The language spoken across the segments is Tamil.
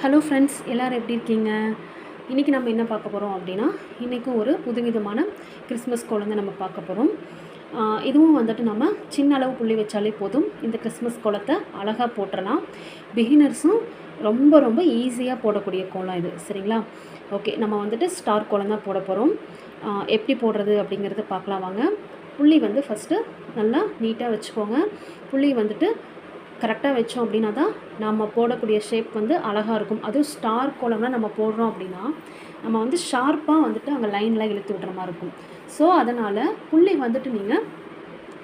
ஹலோ ஃப்ரெண்ட்ஸ் எல்லோரும் எப்படி இருக்கீங்க? இன்றைக்கி நம்ம என்ன பார்க்க போகிறோம் அப்படின்னா இன்றைக்கும் ஒரு புதுவிதமான கிறிஸ்மஸ் குழந்தை நம்ம பார்க்க போகிறோம் இதுவும் வந்துட்டு நம்ம சின்ன அளவு புள்ளி வச்சாலே போதும். இந்த கிறிஸ்மஸ் குளத்தை அழகாக போட்டுடலாம் பிகினர்ஸும் ரொம்ப ரொம்ப ஈஸியாக போடக்கூடிய கோலம் இது. சரிங்களா? ஓகே நம்ம வந்துட்டு ஸ்டார் கோலம் தான் போட போகிறோம் எப்படி போடுறது அப்படிங்கிறத பார்க்கலாம் வாங்க. புள்ளி வந்து ஃபஸ்ட்டு நல்லா நீட்டாக வச்சுக்கோங்க. புள்ளி வந்துட்டு கரெக்டாக வச்சோம் அப்படின்னா தான் நம்ம போடக்கூடிய ஷேப் வந்து அழகாக இருக்கும். அதுவும் ஸ்டார் கோலம்லாம் நம்ம போடுறோம் அப்படின்னா நம்ம வந்து ஷார்ப்பாக வந்துட்டு அங்கே லைன்லாம் இழுத்து விடுற மாதிரி இருக்கும். ஸோ அதனால் புள்ளி வந்துட்டு நீங்கள்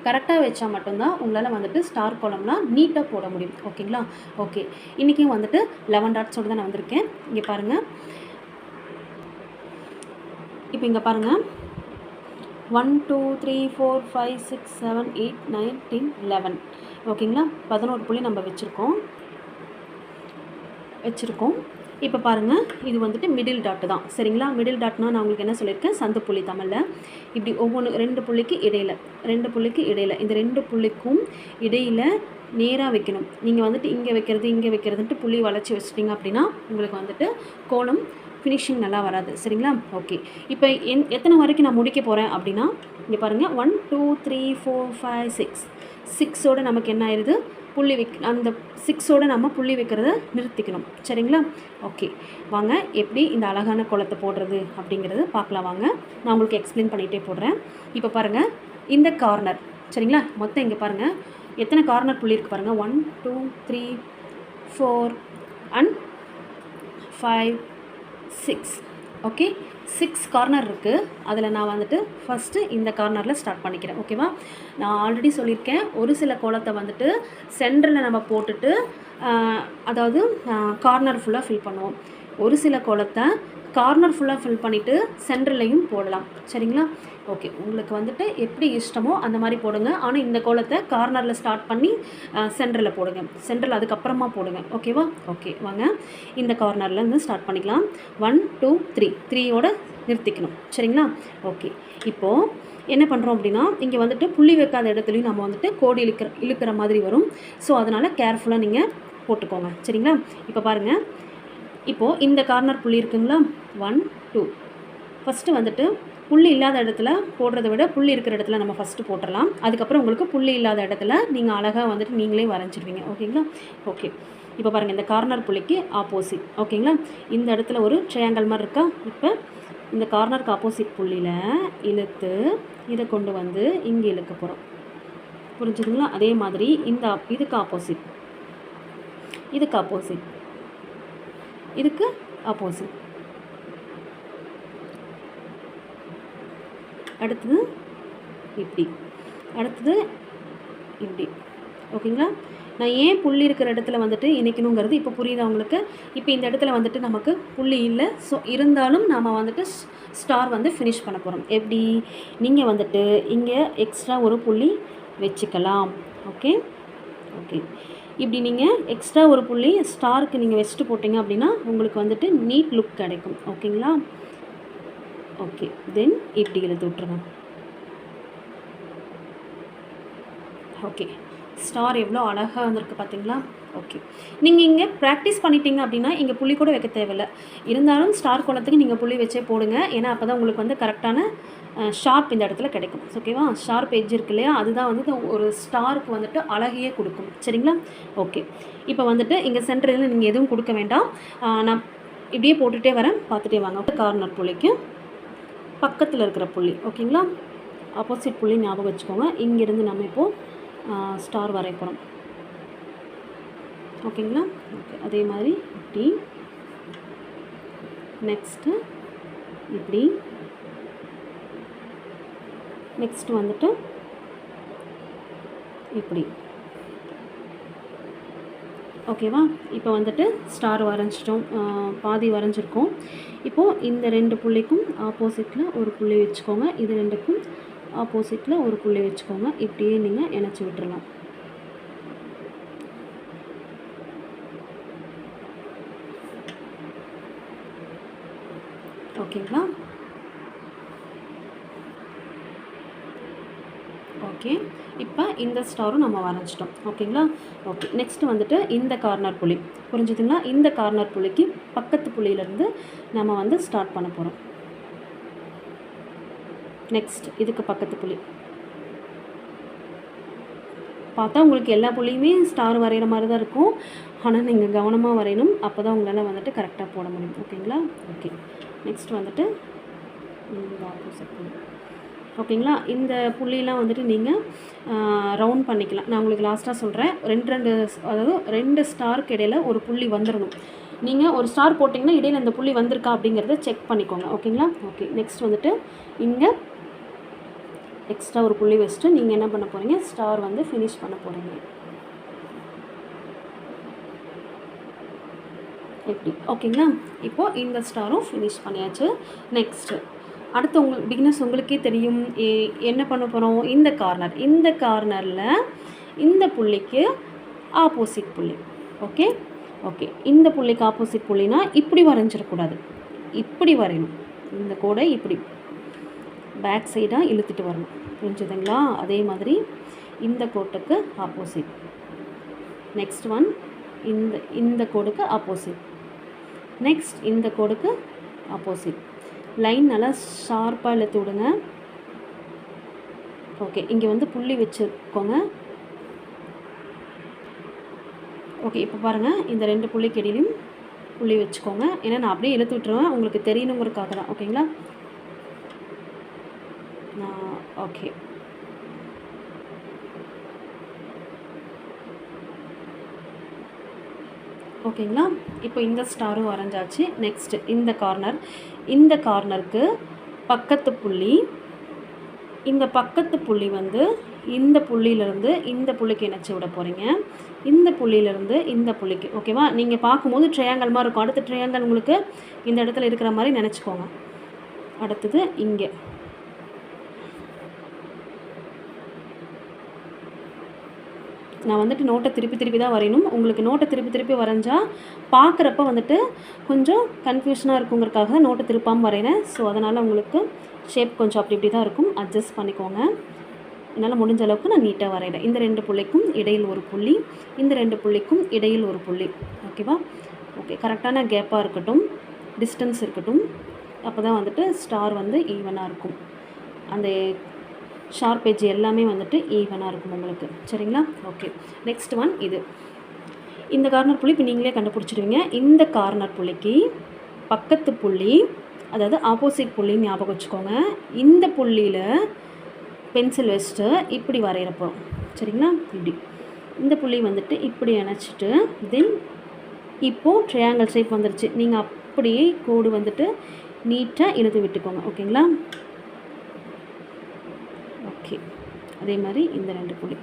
கரெக்டாக வச்சா மட்டும்தான் உங்களால் வந்துட்டு ஸ்டார் கோலம்லாம் நீட்டாக போட முடியும். ஓகேங்களா? ஓகே. இன்றைக்கும் வந்துட்டு லெவன் டாட்ஸோடு தான் நான் வந்திருக்கேன். இங்கே பாருங்கள் இப்போ இங்கே பாருங்கள் one two three four five six seven eight nine ten eleven ஓகேங்களா? பதினோரு புள்ளி நம்ம வச்சுருக்கோம். வச்சுருக்கோம். இப்போ பாருங்கள் இது வந்துட்டு மிடில் டாட்டு தான். சரிங்களா? மிடில் டாட்னா நான் உங்களுக்கு என்ன சொல்லியிருக்கேன்? சந்து புள்ளி தமிழில். இப்படி ஒவ்வொன்று ரெண்டு புள்ளிக்கு இடையில் ரெண்டு புள்ளிக்கு இடையில் இந்த ரெண்டு புள்ளிக்கும் இடையில் நேராக வைக்கணும். நீங்கள் வந்துட்டு இங்கே வைக்கிறது இங்கே வைக்கிறதுன்ட்டு புள்ளி வளைச்சி வச்சிட்டிங்க அப்படின்னா உங்களுக்கு வந்துட்டு கோலம் ஃபினிஷிங் நல்லா வராது. சரிங்களா? ஓகே. இப்போ என் எத்தனை வரைக்கும் நான் முடிக்க போகிறேன் அப்படின்னா இங்கே பாருங்கள் one two three four five six சிக்ஸோடு நமக்கு என்ன ஆயிடுது புள்ளி வைக் அந்த சிக்ஸோடு நம்ம புள்ளி வைக்கிறத நிறுத்திக்கணும். சரிங்களா? ஓகே. வாங்க எப்படி இந்த அழகான குளத்தை போடுறது அப்படிங்கிறது பார்க்கலாம் வாங்க. நான் உங்களுக்கு எக்ஸ்பிளைன் பண்ணிகிட்டே போடுறேன். இப்போ பாருங்கள் இந்த கார்னர் சரிங்களா? மொத்தம் இங்கே பாருங்கள் எத்தனை கார்னர் புள்ளி இருக்குது பாருங்கள் one two three four and five six okay six corner இருக்குது அதில் நான் வந்துட்டு ஃபஸ்ட்டு இந்த கார்னரில் ஸ்டார்ட் பண்ணிக்கிறேன். ஓகேவா நான் ஆல்ரெடி சொல்லியிருக்கேன். ஒரு சில கோலத்தை வந்துட்டு சென்டரில் நம்ம போட்டுட்டு அதாவது கார்னர் ஃபுல்லாக ஃபில் பண்ணுவோம். ஒரு சில கோலத்தை கார்னர் ஃபுல்லாக ஃபில் பண்ணிவிட்டு சென்டர்லையும் போடலாம். சரிங்களா? ஓகே உங்களுக்கு வந்துட்டு எப்படி இஷ்டமோ அந்த மாதிரி போடுங்க. ஆனால் இந்த கோலத்தை கார்னரில் ஸ்டார்ட் பண்ணி சென்டரில் போடுங்க. சென்டரில் அதுக்கப்புறமா போடுங்க. ஓகேவா ஓகே வாங்க. இந்த கார்னர்லேருந்து ஸ்டார்ட் பண்ணிக்கலாம். ஒன் டூ த்ரீ த்ரீயோட நிறுத்திக்கணும். சரிங்களா? ஓகே இப்போது என்ன பண்ணுறோம் அப்படின்னா இங்கே வந்துட்டு புள்ளி வைக்காத இடத்துலையும் நம்ம வந்துட்டு கோடி இழுக்கிற இழுக்கிற மாதிரி வரும். ஸோ அதனால் கேர்ஃபுல்லாக நீங்கள் போட்டுக்கோங்க. சரிங்களா? இப்போ பாருங்கள் இப்போது இந்த கார்னர் புள்ளி இருக்குங்களா? ஒன் டூ ஃபஸ்ட்டு வந்துட்டு புள்ளி இல்லாத இடத்துல போடுறத விட புள்ளி இருக்கிற இடத்துல நம்ம ஃபஸ்ட்டு போட்டுடலாம் அதுக்கப்புறம் உங்களுக்கு புள்ளி இல்லாத இடத்துல நீங்கள் அழகாக வந்துட்டு நீங்களே வரைஞ்சிருவீங்க. ஓகேங்களா ஓகே இப்போ பாருங்கள் இந்த கார்னர் புள்ளிக்கு ஆப்போசிட் ஓகேங்களா இந்த இடத்துல ஒரு ட்ரையாங்கல் மாதிரி இருக்கா? இப்போ இந்த கார்னருக்கு ஆப்போசிட் புள்ளியில் இழுத்து இதை கொண்டு வந்து இங்கே இழுக்க போகிறோம் புரிஞ்சுதுங்களா? அதே மாதிரி இந்த இதுக்கு ஆப்போசிட் இதுக்கு ஆப்போசிட் இதுக்கு ஆப்போசிட் அடுத்தது இப்படி. அடுத்தது இப்படி. ஓகேங்களா? நான் ஏன் புள்ளி இருக்கிற இடத்துல வந்துட்டு இணைக்கணுங்கிறது இப்போ புரியுது அவங்களுக்கு இப்போ இந்த இடத்துல வந்துட்டு நமக்கு புள்ளி இல்லை. ஸோ இருந்தாலும் நாம் வந்துட்டு ஸ்டார் வந்து ஃபினிஷ் பண்ண போகிறோம் எப்படி? நீங்கள் வந்துட்டு இங்கே எக்ஸ்ட்ரா ஒரு புள்ளி வச்சுக்கலாம். ஓகே ஓகே இப்படி நீங்கள் எக்ஸ்ட்ரா ஒரு புள்ளி ஸ்டாருக்கு நீங்கள் வச்சுட்டு போட்டிங்க அப்படின்னா உங்களுக்கு வந்துட்டு நீட் லுக் கிடைக்கும். ஓகேங்களா? ஓகே. தென் இப்படி எழுதி விட்ருங்க ஓகே. ஸ்டார் எவ்வளோ அழகாக வந்திருக்கு பார்த்தீங்களா? ஓகே நீங்கள் இங்கே ப்ராக்டிஸ் பண்ணிட்டீங்க அப்படின்னா இங்கே புள்ளி கூட வைக்க தேவையில்லை. இருந்தாலும் ஸ்டார் கோலத்துக்கு நீங்கள் புள்ளி வச்சே போடுங்க. ஏன்னா அப்போ தான் உங்களுக்கு வந்து கரெக்டான ஷார்ப் இந்த இடத்துல கிடைக்கும். ஓகேவா ஷார்ப் எஜ் இருக்கு இல்லையா? அதுதான் வந்து ஒரு ஸ்டாருக்கு வந்துட்டு அழகையே கொடுக்கும். சரிங்களா? ஓகே இப்போ வந்துட்டு இங்கே சென்டரில் நீங்கள் எதுவும் கொடுக்க வேண்டாம். நான் இப்படியே போட்டுகிட்டே வரேன். பார்த்துட்டே வாங்க. கார்னர் புள்ளிக்கு பக்கத்தில் இருக்கிற புள்ளி. ஓகேங்களா ஆப்போசிட் புள்ளி ஞாபகம் வச்சுக்கோங்க. இங்கேருந்து நம்ம இப்போது ஸ்டார் வரைப்போம் ஓகேங்களா? ஓகே அதே மாதிரி இப்படி நெக்ஸ்ட்டு இப்படி. நெக்ஸ்ட் வந்துட்டு இப்படி. ஓகேவா? இப்போ வந்துட்டு ஸ்டார் வரைஞ்சிட்டோம். பாதி வரைஞ்சிருக்கோம். இப்போது இந்த ரெண்டு புள்ளிக்கும் ஆப்போசிட்டில் ஒரு புள்ளி வச்சுக்கோங்க. இது ரெண்டுக்கும் ஆப்போசிட்டில் ஒரு புள்ளி வச்சுக்கோங்க. இப்படியே நீங்கள் இணைச்சி விட்டுறலாம். ஓகேங்களா ஓகே இப்போ இந்த ஸ்டாரும் நம்ம வரைஞ்சிட்டோம். ஓகேங்களா ஓகே நெக்ஸ்ட்டு வந்துட்டு இந்த கார்னர் புளி புரிஞ்சுதுங்களா? இந்த கார்னர் புள்ளிக்கு பக்கத்து புளியிலேருந்து நம்ம வந்து ஸ்டார்ட் பண்ண போகிறோம் நெக்ஸ்ட் இதுக்கு பக்கத்து புள்ளி. பார்த்தா உங்களுக்கு எல்லா புள்ளியுமே ஸ்டார் வரைகிற மாதிரி தான் இருக்கும். ஆனால் நீங்கள் கவனமாக வரையணும். அப்போ தான் உங்களால் வந்துட்டு கரெக்டாக போட முடியும். ஓகேங்களா ஓகே நெக்ஸ்ட் வந்துட்டு இந்த ஆப்போசிட் புள்ளி ஓகேங்களா? இந்த புள்ளியெலாம் வந்துட்டு நீங்கள் ரவுண்ட் பண்ணிக்கலாம். நான் உங்களுக்கு லாஸ்ட்டாக சொல்கிறேன் ரெண்டு ரெண்டு அதாவது ரெண்டு ஸ்டாருக்கு இடையில் ஒரு புள்ளி வந்துடணும் நீங்கள் ஒரு ஸ்டார் போட்டிங்கன்னா இடையில இந்த புள்ளி வந்திருக்கா அப்படிங்கிறத செக் பண்ணிக்கோங்க. ஓகேங்களா? ஓகே நெக்ஸ்ட் வந்துட்டு இங்கே எக்ஸ்ட்ரா ஒரு புள்ளி வச்சுட்டு நீங்கள் என்ன பண்ண போகிறீங்க ஸ்டார் வந்து ஃபினிஷ் பண்ண போகிறீங்க எப்படி? ஓகேங்களா? இப்போது இந்த ஸ்டாரும் ஃபினிஷ் பண்ணியாச்சு. நெக்ஸ்ட்டு அடுத்து உங்களுக்கு பிகினஸ் உங்களுக்கே தெரியும் என்ன பண்ண போகிறோம் இந்த கார்னர் இந்த கார்னரில் இந்த புள்ளிக்கு ஆப்போசிட் புள்ளி. ஓகே? ஓகே. இந்த புள்ளிக்கு ஆப்போசிட் புள்ளினா இப்படி வரைஞ்சிடக்கூடாது இப்படி வரையணும். இந்த கோடை இப்படி. பேக் சைடாக இழுத்துட்டு வரணும். புரிஞ்சுதுங்களா? அதே மாதிரி இந்த கோட்டுக்கு ஆப்போசிட் நெக்ஸ்ட் ஒன் இந்த இந்த கோடுக்கு ஆப்போசிட் நெக்ஸ்ட் இந்த கோடுக்கு ஆப்போசிட் லைன் நல்லா ஷார்ப்பாக இழுத்து விடுங்க. ஓகே இங்கே வந்து புள்ளி வச்சுக்கோங்க. ஓகே இப்போ பாருங்கள் இந்த ரெண்டு புள்ளிக்கு இடையிலும் புள்ளி வச்சுக்கோங்க. ஏன்னா நான் அப்படியே இழுத்து விட்டுருவேன். உங்களுக்கு தெரியணுங்கிறதுக்காக தான். ஓகேங்களா நான் ஓகே ஓகேங்களா? இப்போ இந்த ஸ்டாரும் வரைஞ்சாச்சு நெக்ஸ்ட் இந்த கார்னர் இந்த கார்னருக்கு பக்கத்து புள்ளி. இந்த பக்கத்து புள்ளி வந்து இந்த புள்ளியிலேருந்து இந்த புள்ளிக்கு இணைச்சி விட போகிறீங்க இந்த புள்ளியிலேருந்து இந்த புள்ளிக்கு ஓகேவா? நீங்கள் பார்க்கும்போது ட்ரையாங்கல் மாதிரி இருக்கும். அடுத்த ட்ரையாங்கல் உங்களுக்கு இந்த இடத்துல இருக்கிற மாதிரி நினச்சிக்கோங்க. அடுத்தது இங்கே. நான் வந்துட்டு நோட்டை திருப்பி திருப்பி தான் வரையணும். உங்களுக்கு நோட்டை திருப்பி திருப்பி வரைஞ்சா பார்க்குறப்ப வந்துட்டு கொஞ்சம் கன்ஃபியூஷனாக இருக்குங்கிறக்காக தான் நோட்டை திருப்பாமல் வரைகிறேன் ஸோ அதனால் உங்களுக்கு ஷேப் கொஞ்சம் அப்படி இப்படி தான் இருக்கும். அட்ஜஸ்ட் பண்ணிக்கோங்க. என்னால் முடிஞ்ச அளவுக்கு நான் நீட்டாக வரைகிறேன் இந்த ரெண்டு புள்ளிக்கும் இடையில் ஒரு புள்ளி இந்த ரெண்டு புள்ளிக்கும் இடையில் ஒரு புள்ளி. ஓகேவா ஓகே கரெக்டான கேப்பாக இருக்கட்டும் டிஸ்டன்ஸ் இருக்கட்டும் அப்போ தான் வந்துட்டு ஸ்டார் வந்து ஈவனாக இருக்கும். அந்த ஷார்ப் எட்ஜ் எல்லாமே வந்துட்டு ஈவனாக இருக்கும் உங்களுக்கு. சரிங்களா? ஓகே நெக்ஸ்ட் ஒன் இது. இந்த கார்னர் புள்ளி இப்போ நீங்களே கண்டுபிடிச்சிடுவீங்க இந்த கார்னர் புள்ளிக்கு பக்கத்து புள்ளி அதாவது ஆப்போசிட் புள்ளின்னு ஞாபகம் வச்சுக்கோங்க. இந்த புள்ளியில் பென்சில் வச்சுட்டு இப்படி வரைகிறப்போ சரிங்களா? இப்படி. இந்த புள்ளி வந்துட்டு இப்படி இணைச்சிட்டு தென் இப்போது ட்ரையாங்கிள் ஷேப் வந்துருச்சு. நீங்கள் அப்படியே கோடு வந்துட்டு நீட்டாக இழுத்து விட்டுக்கோங்க. ஓகேங்களா ஓகே. அதே மாதிரி இந்த ரெண்டு புள்ளி.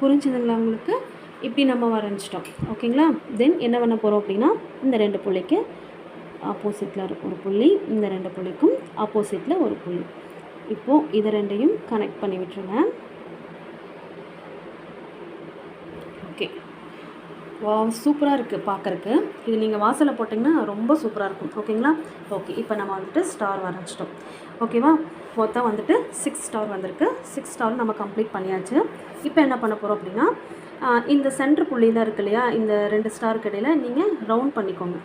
புரிஞ்சுதுங்களா உங்களுக்கு? இப்படி நம்ம வரைஞ்சிட்டோம். ஓகேங்களா? தென் என்ன பண்ண போகிறோம் அப்படின்னா இந்த ரெண்டு புள்ளிக்கு ஆப்போசிட்டில் ஒரு புள்ளி இந்த ரெண்டு புள்ளிக்கும் ஆப்போசிட்டில் ஒரு புள்ளி. இப்போது இதை ரெண்டையும் கனெக்ட் பண்ணி விட்டுருங்க ஓகே வா சூப்பராக இருக்குது பார்க்குறக்கு இது நீங்கள் வாசலில் போட்டிங்கன்னா ரொம்ப சூப்பராக இருக்கும். ஓகேங்களா? ஓகே இப்போ நம்ம வந்துட்டு ஸ்டார் வரைஞ்சிட்டோம் ஓகேவா மொத்தம் வந்துட்டு சிக்ஸ் ஸ்டார் வந்திருக்கு. சிக்ஸ் ஸ்டார் நம்ம கம்ப்ளீட் பண்ணியாச்சு. இப்போ என்ன பண்ண போகிறோம் அப்படின்னா இந்த சென்டர் புள்ளியில் இருக்கு இல்லையா? இந்த ரெண்டு ஸ்டாருக்கு இடையில் நீங்கள் ரவுண்ட் பண்ணிக்கோங்க.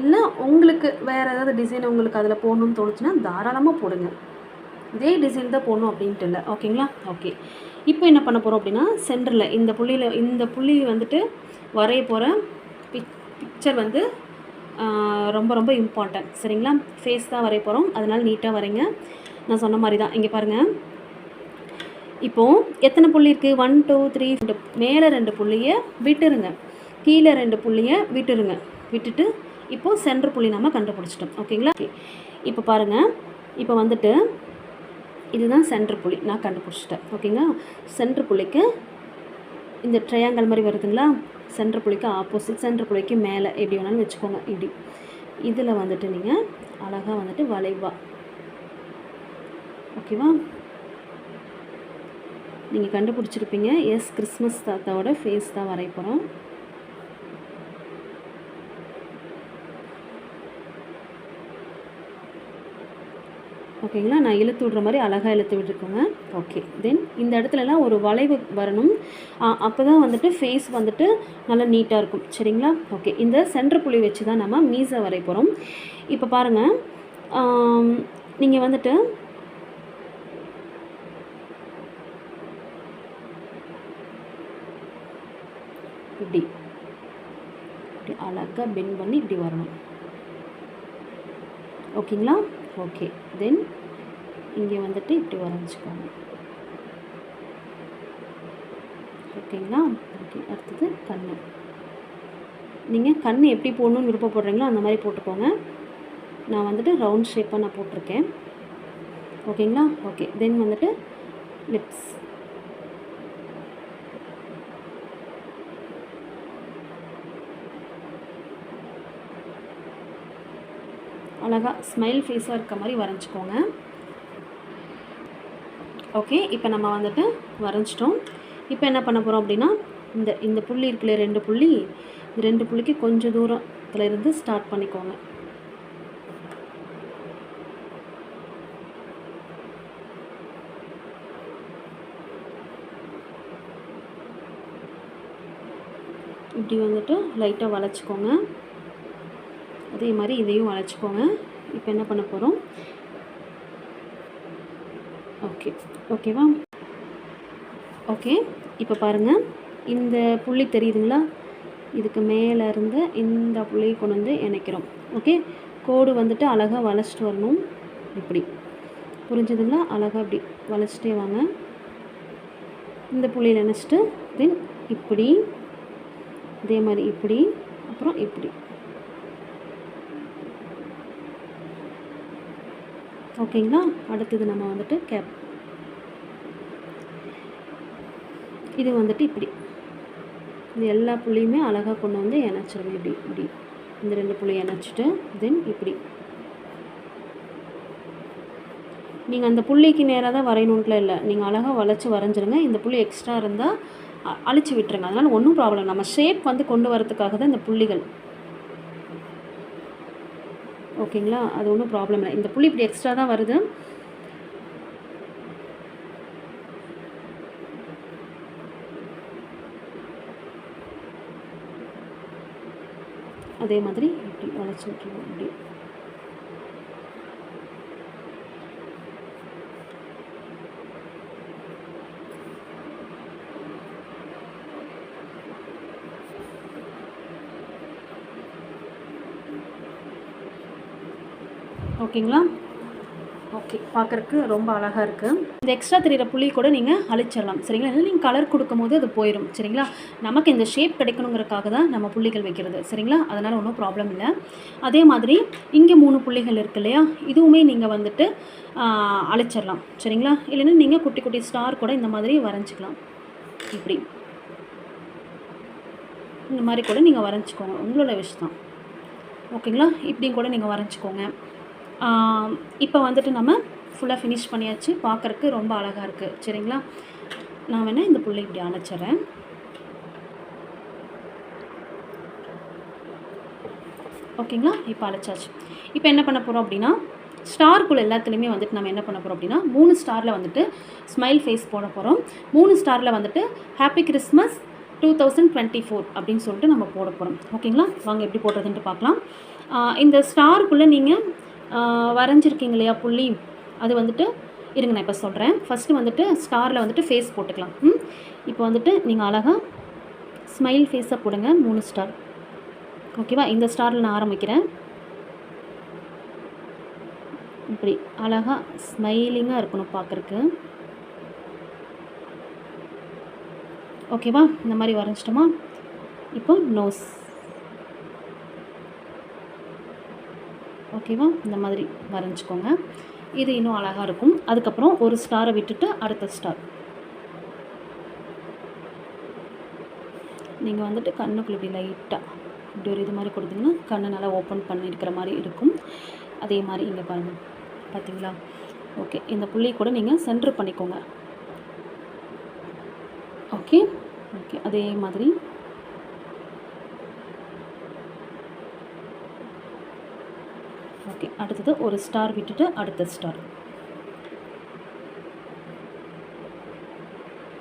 இல்லை உங்களுக்கு வேறு ஏதாவது டிசைன் உங்களுக்கு அதில் போடணும்னு தோணுச்சுன்னா தாராளமாக போடுங்க. இதே டிசைன் தான் போடணும் அப்படின்ட்டு இல்லை. ஓகேங்களா ஓகே இப்போ என்ன பண்ண போகிறோம் அப்படின்னா சென்டரில் இந்த புள்ளியில் இந்த புள்ளி வந்துட்டு வரைய போகிற பிக் பிக்சர் வந்து ரொம்ப ரொம்ப இம்பார்ட்டன்ட் சரிங்களா? ஃபேஸ் தான் வரைய போகிறோம் அதனால் நீட்டாக வரைங்க. நான் சொன்ன மாதிரி தான் இங்கே பாருங்கள் இப்போது எத்தனை புள்ளி இருக்குது ஒன் டூ த்ரீ மேலே ரெண்டு புள்ளியை விட்டுருங்க. கீழே ரெண்டு புள்ளியை விட்டுருங்க. விட்டுட்டு இப்போது சென்ட்ரு புள்ளி நம்ம கண்டுபிடிச்சிட்டோம். ஓகேங்களா இப்போ பாருங்கள் இப்போ வந்துட்டு இதுதான் சென்டர் புள்ளி. நான் கண்டுபிடிச்சிட்டேன். ஓகேங்களா? சென்டர் புள்ளிக்கு இந்த ட்ரையாங்கல் மாதிரி வருதுங்களா? சென்டர் புள்ளிக்கு ஆப்போசிட் சென்டர் புள்ளிக்கு மேலே. எப்படி வேணாலும் வச்சுக்கோங்க. இப்படி. இதில் வந்துட்டு நீங்கள் அழகாக வந்துட்டு வளைவா. ஓகேவா? நீங்கள் கண்டுபிடிச்சிருப்பீங்க. எஸ் கிறிஸ்மஸ் தாத்தாவோட ஃபேஸ் தான் வரைய போகிறோம் ஓகேங்களா? நான் இழுத்து விடுற மாதிரி அழகாக இழுத்து விட்டுருக்கோங்க ஓகே. தென் இந்த இடத்துலலாம் ஒரு வளைவு வரணும். அப்போ தான் வந்துட்டு ஃபேஸ் வந்துட்டு நல்லா நீட்டாக இருக்கும். சரிங்களா? ஓகே. இந்த சென்டர் புள்ளி வச்சு தான் நம்ம மீசை வரைய போகிறோம் இப்போ பாருங்கள் நீங்கள் வந்துட்டு இப்படி. இப்படி அழகாக பெண்ட் பண்ணி இப்படி வரணும். ஓகேங்களா? ஓகே. தென் இங்கே வந்துட்டு இப்படி வரைஞ்சிக்கோங்க. ஓகேங்களா? ஓகே அடுத்தது கண் நீங்கள் கண் எப்படி போடணும்னு விருப்பப்படுறீங்களோ அந்த மாதிரி போட்டுக்கோங்க. நான் வந்துட்டு ரவுண்ட் ஷேப்பாக நான் போட்டிருக்கேன். ஓகேங்களா? ஓகே தென் வந்துட்டு லிப்ஸ் அழகாக ஸ்மைல் ஃபேஸாக இருக்க மாதிரி வரைஞ்சிக்கோங்க. ஓகே இப்போ நம்ம வந்துட்டு வரைஞ்சிட்டோம். இப்போ என்ன பண்ண போகிறோம் அப்படின்னா இந்த இந்த புள்ளி இருக்குல்ல ரெண்டு புள்ளி இந்த ரெண்டு புள்ளிக்கு கொஞ்சம் தூரத்தில் இருந்து ஸ்டார்ட் பண்ணிக்கோங்க. இப்படி வந்துட்டு லைட்டாக வளைச்சிக்கோங்க. அதே மாதிரி இதையும் வளைச்சிக்கோங்க. இப்போ என்ன பண்ண போகிறோம் ஓகே ஓகேவா ஓகே இப்போ பாருங்கள் இந்த புள்ளி தெரியுதுங்களா? இதுக்கு மேலே இருந்து இந்த புள்ளியை கொண்டு வந்து இணைக்கிறோம். ஓகே கோடு வந்துட்டு அழகாக வளைச்சிட்டு வரணும். இப்படி. புரிஞ்சதுங்களா? அழகாக இப்படி வளைச்சிட்டே வாங்க. இந்த புள்ளியில் நினச்சிட்டு தென் இப்படி. இதே மாதிரி இப்படி. அப்புறம் இப்படி. ஓகேங்களா? அடுத்தது நம்ம வந்துட்டு கேப். இது வந்துட்டு இப்படி. இந்த எல்லா புள்ளியுமே அழகாக கொண்டு வந்து இணைச்சிருங்க. இப்படி இப்படி. இந்த ரெண்டு புள்ளி இணைச்சிட்டு தென் இப்படி. நீங்கள் அந்த புள்ளிக்கு நேராக தான் வரையணுன்ட்டுல இல்லை. நீங்கள் அழகாக வளைச்சி வரைஞ்சிருங்க. இந்த புள்ளி எக்ஸ்ட்ரா இருந்தால் அ- அழிச்சு விட்டுருங்க. அதனால் ஒன்றும் ப்ராப்ளம் நம்ம ஷேப் வந்து கொண்டு வரதுக்காக தான் இந்த புள்ளிகள் ஓகேங்களா? அது ஒன்றும் ப்ராப்ளம் இல்லை. இந்த புள்ளி இப்படி எக்ஸ்ட்ரா தான் வருது. அதே மாதிரி இப்படி வளைச்சி விட்டுருவோம். இப்படி. ஓகேங்களா ஓகே பார்க்குறக்கு ரொம்ப அழகாக இருக்குது இந்த எக்ஸ்ட்ரா தெரியிற புள்ளி கூட நீங்கள் அழிச்சிடலாம். சரிங்களா? இல்லை நீங்கள் கலர் கொடுக்கும்போது அது போயிடும் சரிங்களா? நமக்கு இந்த ஷேப் கிடைக்கணுங்கிறதுக்காக தான் நம்ம புள்ளிகள் வைக்கிறது. சரிங்களா? அதனால் ஒன்றும் ப்ராப்ளம் இல்லை. அதே மாதிரி இங்கே மூணு புள்ளிகள் இருக்கு இல்லையா? இதுவுமே நீங்கள் வந்துட்டு அழிச்சிடலாம். சரிங்களா? இல்லைன்னா நீங்கள் குட்டி குட்டி ஸ்டார் கூட இந்த மாதிரி வரைஞ்சிக்கலாம். இப்படி. இந்த மாதிரி கூட நீங்கள் வரைஞ்சிக்கோங்க. உங்களோட விஷ் தான். ஓகேங்களா? இப்படியும் கூட நீங்கள் வரைஞ்சிக்கோங்க. இப்போ வந்துட்டு நம்ம ஃபுல்லாக ஃபினிஷ் பண்ணியாச்சு. பார்க்குறக்கு ரொம்ப அழகாக இருக்குது சரிங்களா? நான் வேணால் இந்த புள்ளை இப்படி அணைச்சிட்றேன் ஓகேங்களா? இப்போ அழைச்சாச்சு இப்போ என்ன பண்ண போகிறோம் அப்படின்னா ஸ்டாருக்குள்ள எல்லாத்துலேயுமே வந்துட்டு நம்ம என்ன பண்ண போகிறோம் அப்படின்னா மூணு ஸ்டாரில் வந்துட்டு ஸ்மைல் ஃபேஸ் போட போகிறோம் மூணு ஸ்டாரில் வந்துட்டு happy Christmas two thousand twenty four அப்படின்னு சொல்லிட்டு நம்ம போட போகிறோம் ஓகேங்களா? வாங்க எப்படி போடுறதுன்ட்டு பார்க்கலாம் இந்த ஸ்டாருக்குள்ளே நீங்கள் வரைஞ்சிருக்கீங்க இல்லையா புள்ளி? அது வந்துட்டு இருங்க நான் இப்போ சொல்கிறேன் ஃபஸ்ட்டு வந்துட்டு ஸ்டாரில் வந்துட்டு ஃபேஸ் போட்டுக்கலாம். ம்? இப்போ வந்துட்டு நீங்கள் அழகாக ஸ்மைல் ஃபேஸாக போடுங்க. மூணு ஸ்டார் ஓகேவா இந்த ஸ்டாரில் நான் ஆரம்பிக்கிறேன். இப்படி அழகாக ஸ்மைலிங்காக இருக்கணும் பார்க்குறக்கு ஓகேவா இந்த மாதிரி வரைஞ்சிட்டோமா? இப்போ நோஸ் ஓகேவா? இந்த மாதிரி வரைஞ்சிக்கோங்க. இது இன்னும் அழகாக இருக்கும். அதுக்கப்புறம் ஒரு ஸ்டாரை விட்டுட்டு அடுத்த ஸ்டார் நீங்கள் வந்துட்டு கண்ணுக்குள்ள இப்படி லைட்டாக இப்படி ஒரு இது மாதிரி கொடுத்தீங்கன்னா கண்ணை நல்லா ஓப்பன் பண்ணியிருக்கிற மாதிரி இருக்கும். அதே மாதிரி இங்கே பாருங்கள் பார்த்தீங்களா ஓகே. இந்த புள்ளி கூட நீங்கள் சென்டர் பண்ணிக்கோங்க. ஓகே? ஓகே. அதே மாதிரி ஓகே அடுத்தது ஒரு ஸ்டார் விட்டுட்டு அடுத்த ஸ்டார்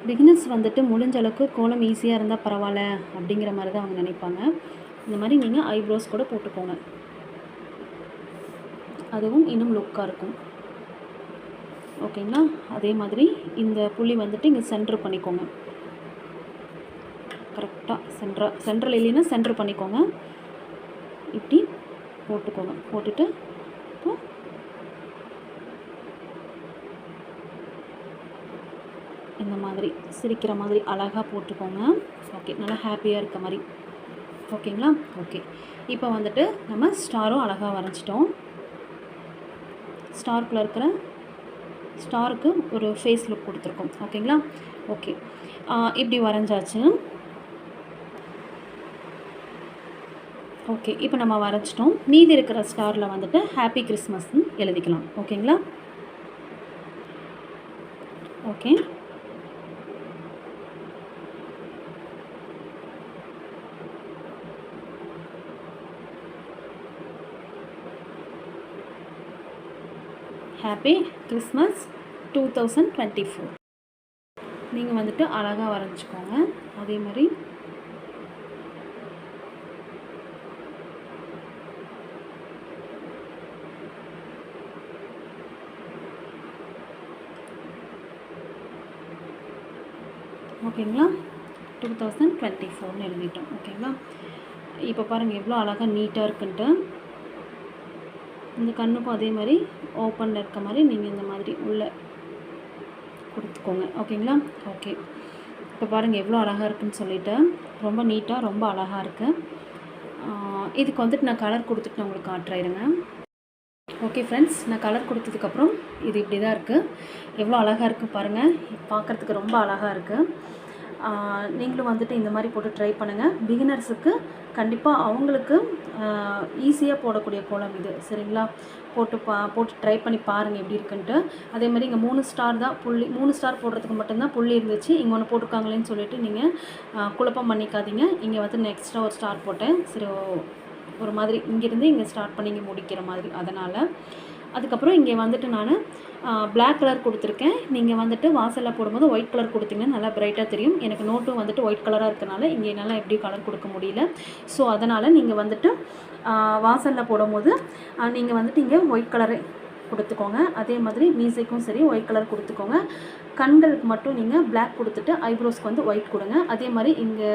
பிகினர்ஸ் வந்துட்டு முடிஞ்ச அளவுக்கு கோலம் ஈஸியாக இருந்தால் பரவாயில்ல அப்படிங்கிற மாதிரி தான் அவங்க நினைப்பாங்க. இந்த மாதிரி நீங்கள் ஐப்ரோஸ் கூட போட்டுக்கோங்க. அதுவும் இன்னும் லுக்காக இருக்கும். ஓகேங்களா அதே மாதிரி இந்த புள்ளி வந்துட்டு இங்கே சென்டர் பண்ணிக்கோங்க. கரெக்டாக சென்ட்ரா சென்ட்ரல் இல்லைன்னா சென்டர் பண்ணிக்கோங்க. இப்படி போட்டுக்கோங்க. போட்டுட்டு இப்போ இந்த மாதிரி சிரிக்கிற மாதிரி அழகாக போட்டுக்கோங்க. ஓகே நல்லா ஹாப்பியாக இருக்க மாதிரி. ஓகேங்களா ஓகே இப்போ வந்துட்டு நம்ம ஸ்டாரும் அழகாக வரைஞ்சிட்டோம். ஸ்டார்க்குள்ளே இருக்கிற ஸ்டாருக்கு ஒரு ஃபேஸ் லுக் கொடுத்துருக்கோம். ஓகேங்களா ஓகே இப்படி வரைஞ்சாச்சு. ஓகே இப்போ நம்ம வரைச்சிட்டோம். மீதி இருக்கிற ஸ்டாரில் வந்துட்டு ஹாப்பி கிறிஸ்மஸ்ன்னு எழுதிக்கலாம். ஓகேங்களா okay happy Christmas two thousand twenty four நீங்கள் வந்துட்டு அழகாக வரைஞ்சிக்கோங்க. அதே மாதிரி ஓகேங்களா? டூ தௌசண்ட் டுவெண்ட்டி ஃபோர்னு எழுதிட்டோம். ஓகேங்களா? இப்போ பாருங்கள் எவ்வளோ அழகாக நீட்டாக இருக்குன்ட்டு. இந்த கண்ணுக்கும் அதே மாதிரி ஓப்பனில் இருக்க மாதிரி நீங்கள் இந்த மாதிரி உள்ளே கொடுத்துக்கோங்க. ஓகேங்களா? ஓகே. இப்போ பாருங்கள் எவ்வளோ அழகாக இருக்குன்னு சொல்லிவிட்டு ரொம்ப நீட்டாக ரொம்ப அழகாக இருக்குது இதுக்கு வந்துட்டு நான் கலர் கொடுத்துட்டு நான் உங்களுக்கு காட்டுறேருங்க ஓகே ஃப்ரெண்ட்ஸ் நான் கலர் கொடுத்ததுக்கப்புறம் இது இப்படி தான் இருக்குது எவ்வளோ அழகாக இருக்குது பாருங்கள் பார்க்குறதுக்கு ரொம்ப அழகாக இருக்குது நீங்களும் வந்துட்டு இந்த மாதிரி போட்டு ட்ரை பண்ணுங்கள் பிகினர்ஸுக்கு கண்டிப்பாக அவங்களுக்கு ஈஸியாக போடக்கூடிய கோலம் இது சரிங்களா? போட்டு பா போட்டு ட்ரை பண்ணி பாருங்கள் எப்படி இருக்குன்ட்டு. அதே மாதிரி இங்கே மூணு ஸ்டார் தான் புள்ளி மூணு ஸ்டார் போடுறதுக்கு மட்டும்தான் புள்ளி இருந்துச்சு. இங்கே ஒன்று போட்டிருக்காங்களேன்னு சொல்லிட்டு நீங்கள் குழப்பம் பண்ணிக்காதீங்க. இங்கே வந்து நெக்ஸ்ட்டாக ஒரு ஸ்டார் போட்டேன். சரி ஒரு மாதிரி இங்கேருந்து இங்கே ஸ்டார்ட் பண்ணி இங்கே முடிக்கிற மாதிரி அதனால். அதுக்கப்புறம் இங்கே வந்துட்டு நான் பிளாக் கலர் கொடுத்துருக்கேன். நீங்கள் வந்துட்டு வாசலில் போடும்போது ஒயிட் கலர் கொடுத்தீங்கன்னா நல்லா பிரைட்டாக தெரியும். எனக்கு நோட்டும் வந்துட்டு ஒயிட் கலராக இருக்கனால இங்கே என்னால் எப்படி கலர் கொடுக்க முடியல. ஸோ அதனால் நீங்கள் வந்துட்டு வாசலில் போடும்போது நீங்கள் வந்துட்டு இங்கே ஒயிட் கலரை கொடுத்துக்கோங்க. அதே மாதிரி மீசைக்கும் சரி ஒயிட் கலர் கொடுத்துக்கோங்க. கண்களுக்கு மட்டும் நீங்கள் பிளாக் கொடுத்துட்டு ஐப்ரோஸ்க்கு வந்து ஒயிட் கொடுங்க. அதே மாதிரி இங்கே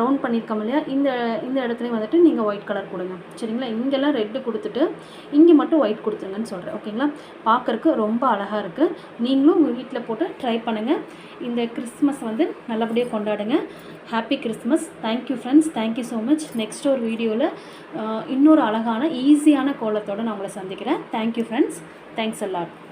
ரவுண்ட் பண்ணியிருக்கோம் இல்லையா? இந்த இந்த இடத்துலையும் வந்துட்டு நீங்கள் ஒயிட் கலர் கொடுங்க. சரிங்களா? இங்கெல்லாம் ரெட்டு கொடுத்துட்டு இங்கே மட்டும் ஒயிட் கொடுத்துருங்கன்னு சொல்கிறேன் ஓகேங்களா? பார்க்குறக்கு ரொம்ப அழகாக இருக்குது நீங்களும் உங்கள் வீட்டில் போட்டு ட்ரை பண்ணுங்கள் இந்த கிறிஸ்மஸ் வந்து நல்லபடியாக கொண்டாடுங்க. Happy Christmas thank you friends thank you so much next ஒரு வீடியோவில் இன்னொரு அழகான ஈஸியான கோலத்தோடு நான் உங்களை சந்திக்கிறேன். Thank you friends thanks allot